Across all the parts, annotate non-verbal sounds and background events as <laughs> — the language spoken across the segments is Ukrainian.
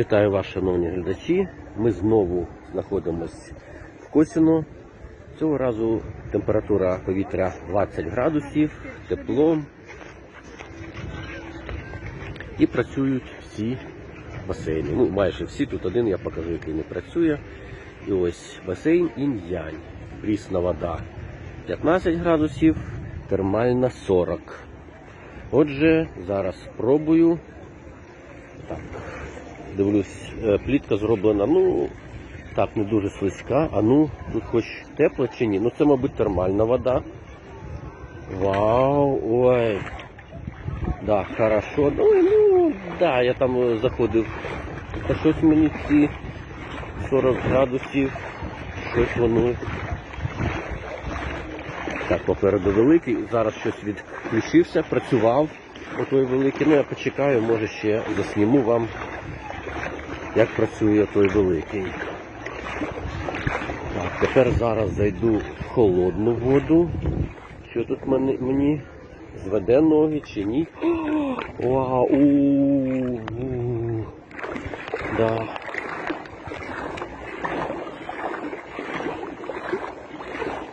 Вітаю вас, шановні глядачі. Ми знову знаходимось в Косіно. Цього разу температура повітря 20 градусів, тепло. І працюють всі басейни. Ну, майже всі. Тут один я покажу, який не працює. І ось басейн інь-янь. Прісна вода 15 градусів, термальна 40. Отже, зараз спробую. Так, дивлюсь, е, плітка зроблена, ну, так, не дуже слизька. А ну, тут хоч тепло чи ні? Ну це, мабуть, термальна вода. Вау, ой. Да, хорошо. Ну, ну, да, я там е, заходив. Та щось мені ці 40 градусів, щось воно. Так, попереду великий. Зараз щось відключився, працював отой великий. Ну я почекаю, може ще засніму вам, як працює той великий. Так, тепер зараз зайду в холодну воду. Що тут мені, мені зведе ноги чи ні? Вау! у. Да.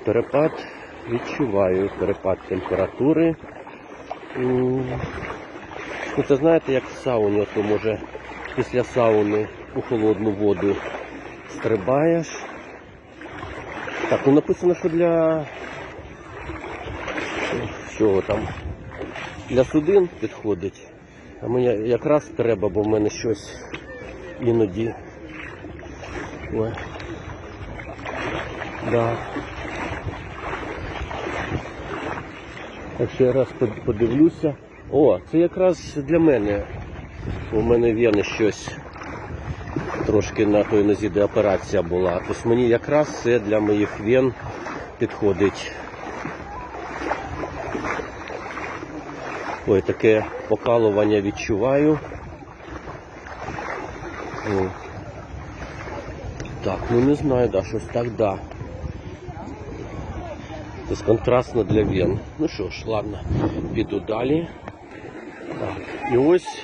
Перепад відчуваю, перепад температури. Ну, це знаєте, як в сауні, ото може після сауни у холодну воду стрибаєш. Так, ну написано, що для чого там? Для судин підходить. А мені якраз треба, бо в мене щось іноді. Ой. Да. Так ще раз подивлюся. О, це якраз для мене. У мене вени щось трошки на той нозі, де операція була. Тобто мені якраз це для моїх вен підходить. Ой, таке покалування відчуваю. О. Так, ну не знаю, да, щось так, да. Тобто контрастно для вен. Ну що ж, ладно, піду далі. Так, і ось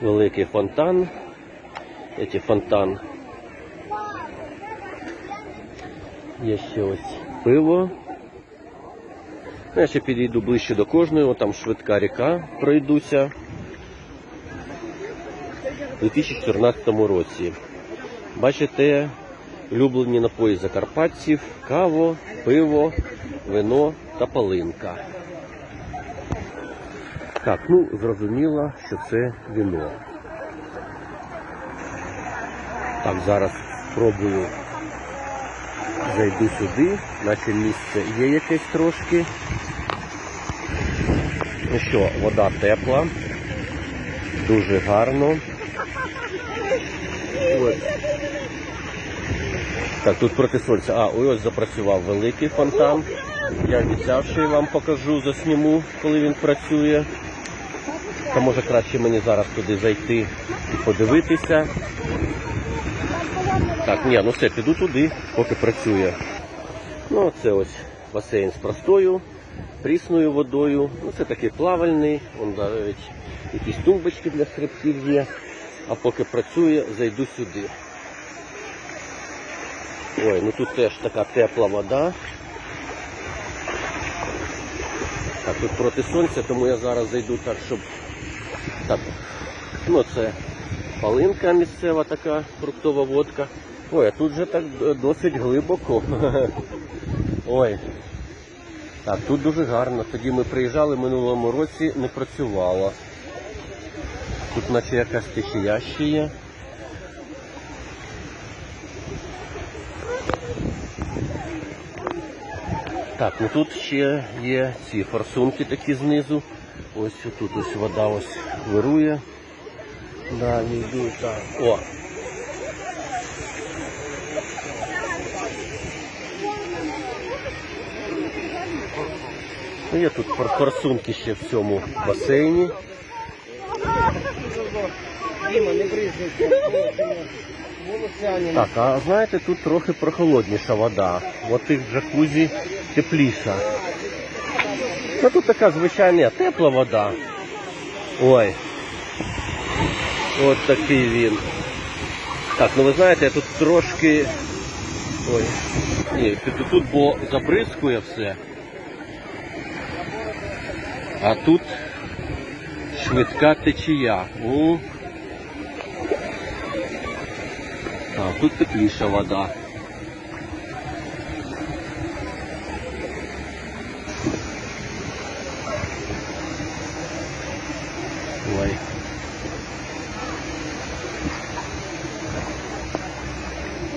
великий фонтан. Эти фонтан. Є ще ось пиво. Ну, Я ще підійду ближче до кожної, там швидка ріка пройдуся. У 2014 році. Бачите, улюблені напої закарпатців, каво, пиво, вино та палинка. Так, ну зрозуміло, що це вино. Так, зараз спробую зайду сюди, наче місце є якесь трошки. Ну що, вода тепла, дуже гарно. Ось. Так, тут проти сонця. А, ось запрацював великий фонтан. Я обіцяв, що я вам покажу, засніму, коли він працює. Та може краще мені зараз туди зайти і подивитися. Так, ні, ну все, піду туди, поки працює. Ну, це ось басейн з простою, прісною водою. Ну, це такий плавальний, вон навіть якісь тумбочки для стрибків є. А поки працює, зайду сюди. Ой, ну тут теж така тепла вода. Так, тут проти сонця, тому я зараз зайду так, щоб. Так, ну це палинка місцева така, фруктова водка. Ой, а тут же так досить глибоко. <laughs> Ой. Так, тут дуже гарно. Тоді ми приїжджали минулому році, не працювало. Тут наче якась течія ще є. Так, ну тут ще є ці форсунки такі знизу. Ось тут ось вода ось вирує. Да, не йду так. О! Ну, Є тут форсунки ще в цьому басейні. Так, а знаєте, тут трохи прохолодніша вода. В тих джакузі тепліша. Ну тут така звичайна тепла вода. Ой. От такий він. Так, ну ви знаєте, я тут трошки. Ой. Ні, тут, тут бо забризкує все. А тут швидка течія. О. А тут тепліша вода. Ой.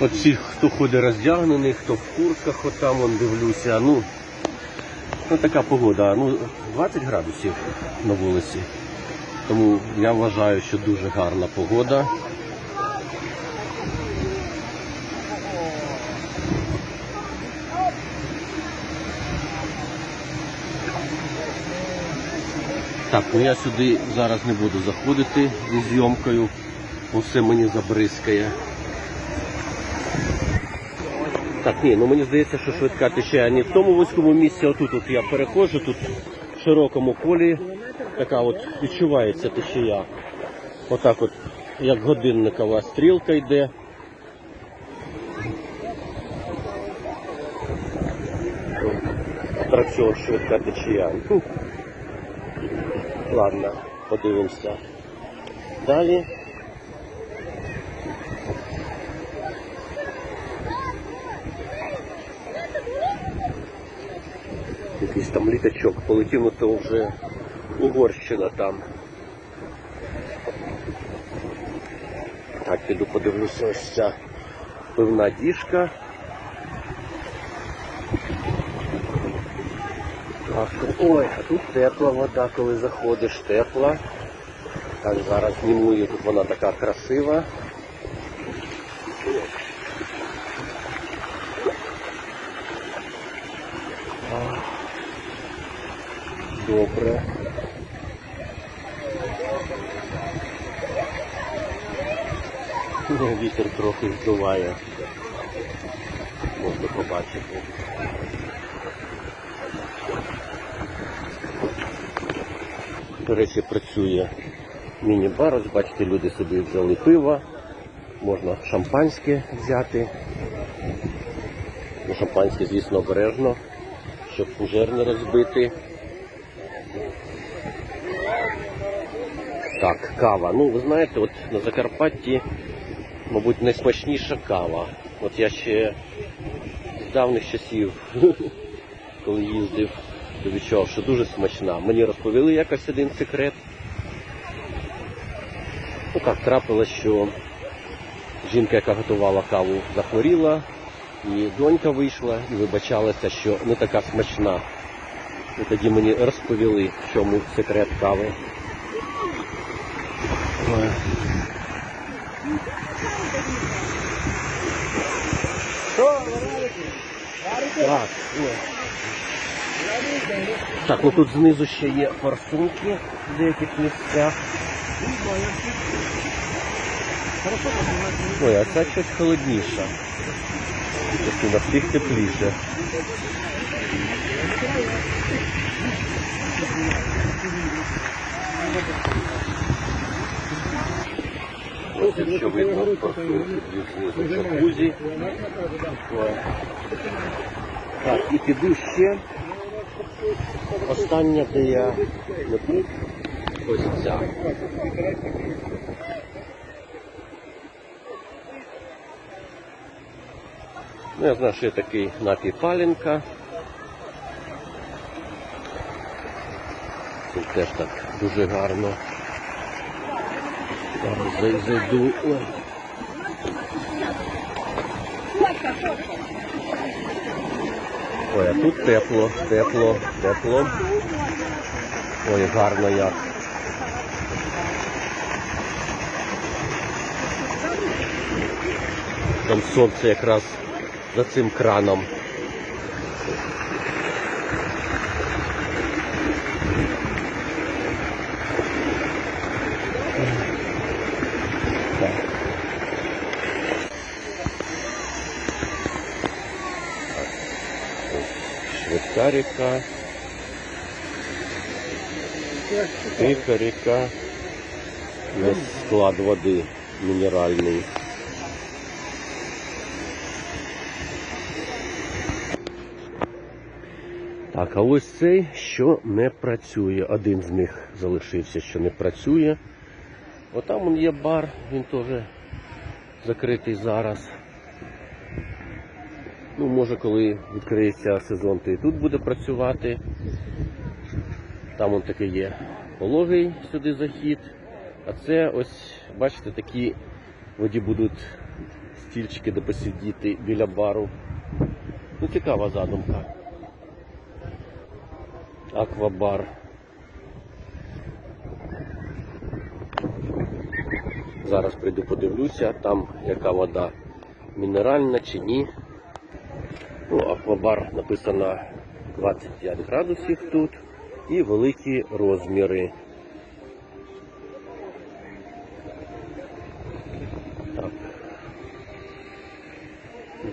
Всі, хто ходить роздягнений, хто в куртках, от там вон дивлюся. Ну, ну така погода. Ну, 20 градусів на вулиці. Тому я вважаю, що дуже гарна погода. Так, ну я сюди зараз не буду заходити зі зйомкою, бо все мені забризкає. Так, ні, ну мені здається, що швидка течія не в тому вузькому місці, а тут от я переходжу, тут в широкому полі така от відчувається течія. Отак от, як годинникова стрілка йде. Що швидка течія. Ладно, подивимося. Далі. Якийсь там літачок полетів, ну то вже Угорщина там. Так, піду подивлюся ось ця пивна діжка. Ой, а тут тепла вода, коли заходиш, тепла. Так, зараз зніму її, тут вона така красива. Добре. Ну, Вітер трохи здуває. Можна побачити. До речі, працює міні-бар. Ось бачите, люди собі взяли пиво, можна шампанське взяти. Ну, шампанське, звісно, обережно, щоб фужер не розбити. Так, кава. Ну, ви знаєте, от на Закарпатті, мабуть, найсмачніша кава. От я ще з давніх часів, <laughs> коли їздив, то відчував, що дуже смачна. Мені розповіли якось один секрет. Ну так, трапилось, що жінка, яка готувала каву, захворіла, і донька вийшла і вибачалася, що не така смачна. І тоді мені розповіли, в чому секрет кави. Ой. Так. Так, ну тут знизу ще є форсунки в деяких місцях. Ой, а ця щось холодніша. Тобто на всіх тепліше. Ось якщо видно форсунки знизу джакузі. Так, і піду ще. Остання, де я не ось ця. Ну, я знаю, що є такий напій паленка. Тут теж так дуже гарно. Зараз зай- зайду. Ой, а тут тепло, тепло, тепло. Ой, гарно як. Там сонце якраз за цим краном. Так. Тиха ріка. Весь склад води мінеральний. Так, а ось цей, що не працює. Один з них залишився, що не працює. Отам є бар, він теж закритий зараз. Ну, може, коли відкриється сезон, то і тут буде працювати. Там он таки є пологий сюди захід. А це ось, бачите, такі воді будуть стільчики, де посидіти біля бару. Ну, цікава задумка. Аквабар. Зараз прийду подивлюся, там яка вода мінеральна чи ні. Ну, аквабар написано 25 градусів тут і великі розміри. Так.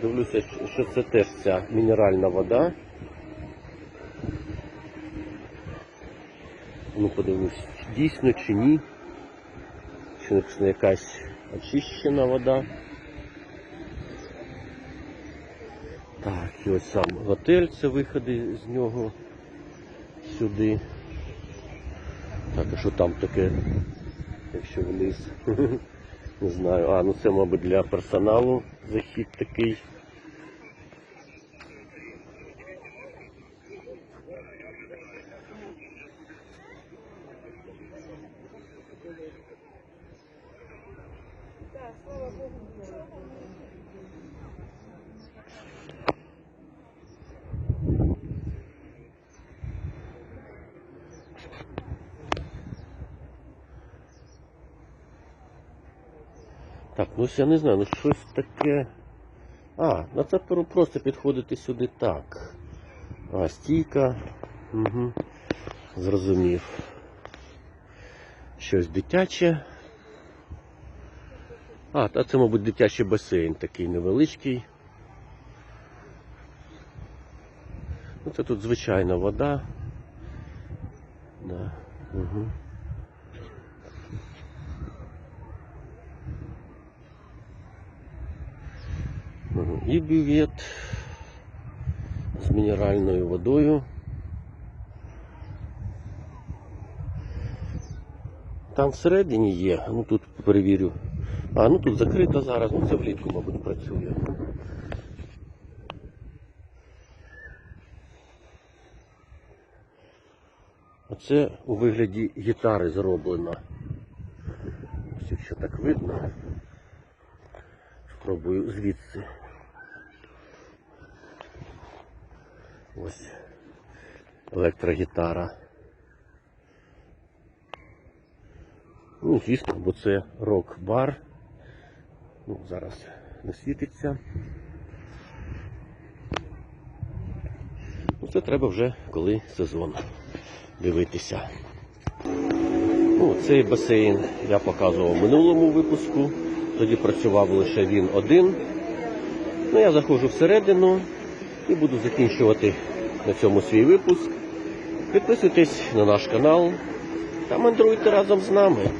Дивлюся, що це теж ця мінеральна вода. Ну, подивлюсь, дійсно чи ні. Чи не якась очищена вода. Так, і ось сам готель, це виходи з нього сюди. Так, а що там таке, якщо вниз? <laughs> Не знаю. А, ну це, мабуть, для персоналу захід такий. Так, ну я не знаю, ну щось таке. А, ну це просто підходити сюди так. А, стійка. Угу. Зрозумів. Щось дитяче. А, та це, мабуть, дитячий басейн такий невеличкий. Ну, це тут звичайна вода. Да. Угу. І бювет з мінеральною водою. Там всередині є, ну тут перевірю. А, ну тут закрито зараз, ну це влітку, мабуть, працює. Оце у вигляді гітари зроблено. Ось якщо так видно. Спробую звідси. Ось електрогітара. Ну, звісно, бо це рок-бар. Ну, зараз не світиться. Ну, це треба вже коли сезон дивитися. Ну, цей басейн я показував в минулому випуску. Тоді працював лише він один. Ну, я заходжу всередину і буду закінчувати на цьому свій випуск. Підписуйтесь на наш канал та мандруйте разом з нами.